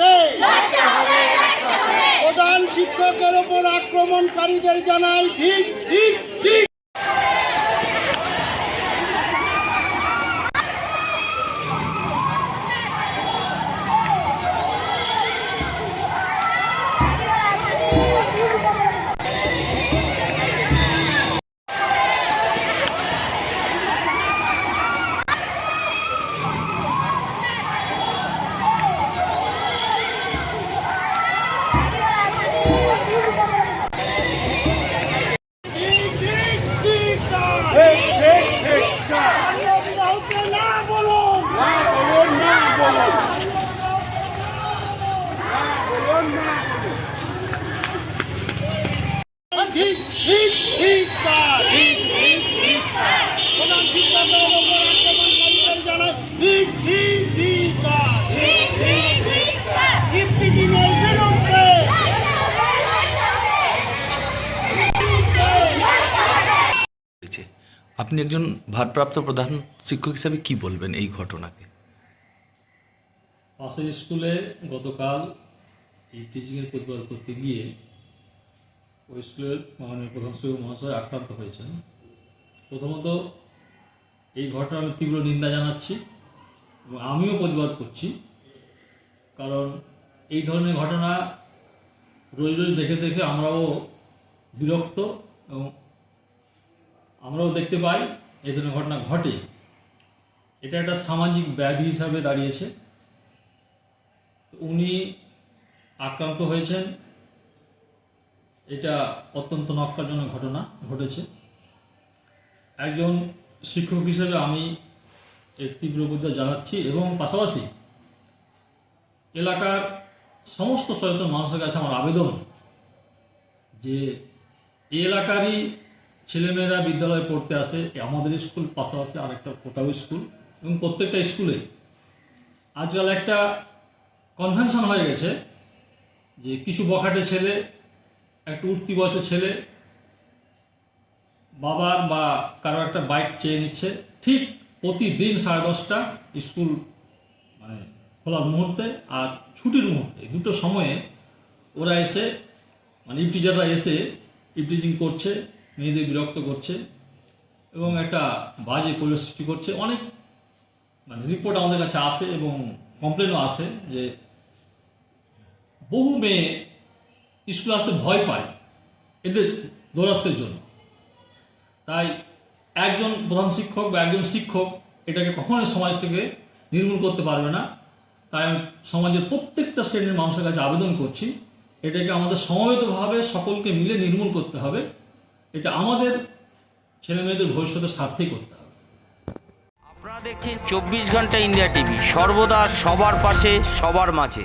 কে প্রধান শিক্ষকের ওপর আক্রমণকারীদের জানাই ঠিক ঠিক ঠিক আপনি একজন ভারপ্রাপ্ত প্রধান শিক্ষক হিসাবে কি বলবেন এই ঘটনাকে? পাশের স্কুলে গতকাল এই টিচিংয়ের প্রতিবাদ করতে গিয়ে ওই স্কুলের মাননীয় প্রধান শিক্ষক মহাশয় আক্রান্ত হয়েছেন। প্রথমত, এই ঘটনা আমি তীব্র নিন্দা জানাচ্ছি এবং আমিও প্রতিবাদ করছি, কারণ এই ধরনের ঘটনা রোজ রোজ দেখে দেখে আমরাও বিরক্ত এবং আমরাও দেখতে পাই এই ধরনের ঘটনা ঘটে। এটা একটা সামাজিক ব্যাধি হিসাবে দাঁড়িয়েছে। উনি আক্রান্ত হয়েছেন। এটা অত্যন্ত নক্কারজনক ঘটনা ঘটেছে। একজন শিক্ষক হিসেবে আমি এর তীব্র বিরোধিতা জানাচ্ছি এবং পাশাপাশি এলাকার সমস্ত সচেতন মানুষের কাছে আমার আবেদন যে এলাকারই ছেলেমেয়েরা বিদ্যালয়ে পড়তে আসে, আমাদের স্কুল পাশাপাশি আরেকটা কোটাও স্কুল এবং প্রত্যেকটা স্কুলে। আজকাল একটা কনভেনশন হয়ে গেছে যে কিছু বখাটে ছেলে একটু উঠতি বয়সের ছেলে, বাবার বা কারও একটা বাইক চেয়ে নিচ্ছে, ঠিক প্রতিদিন সাড়ে দশটা স্কুল মানে খোলার মুহূর্তে আর ছুটির মুহূর্তে। দুটো সময়ে ওরা এসে মানে ইপটিজাররা এসে ইপটিজিং করছে, মেয়েদের বিরক্ত করছে এবং একটা বাজে পরিবেশ সৃষ্টি করছে। অনেক মানে রিপোর্ট আমাদের কাছে আসে এবং কমপ্লেনও আসে যে বহু মেয়ে স্কুলে আসতে ভয় পায় এদের দৌরাত্মের জন্য। তাই একজন প্রধান শিক্ষক বা একজন শিক্ষক এটাকে কখনোই সমাজ থেকে নির্মূল করতে পারবে না। তাই আমি সমাজের প্রত্যেকটা শ্রেণির মানুষের কাছে আবেদন করছি, এটাকে আমাদের সমবেতভাবে সকলকে মিলে নির্মূল করতে হবে। এটা আমাদের ছেলে মেয়েদের ভবিষ্যতের স্বার্থেই করতে হবে। আপনারা দেখছেন চব্বিশ ঘণ্টা ইন্ডিয়া টিভি, সর্বদা সবার পাশে, সবার মাঝে।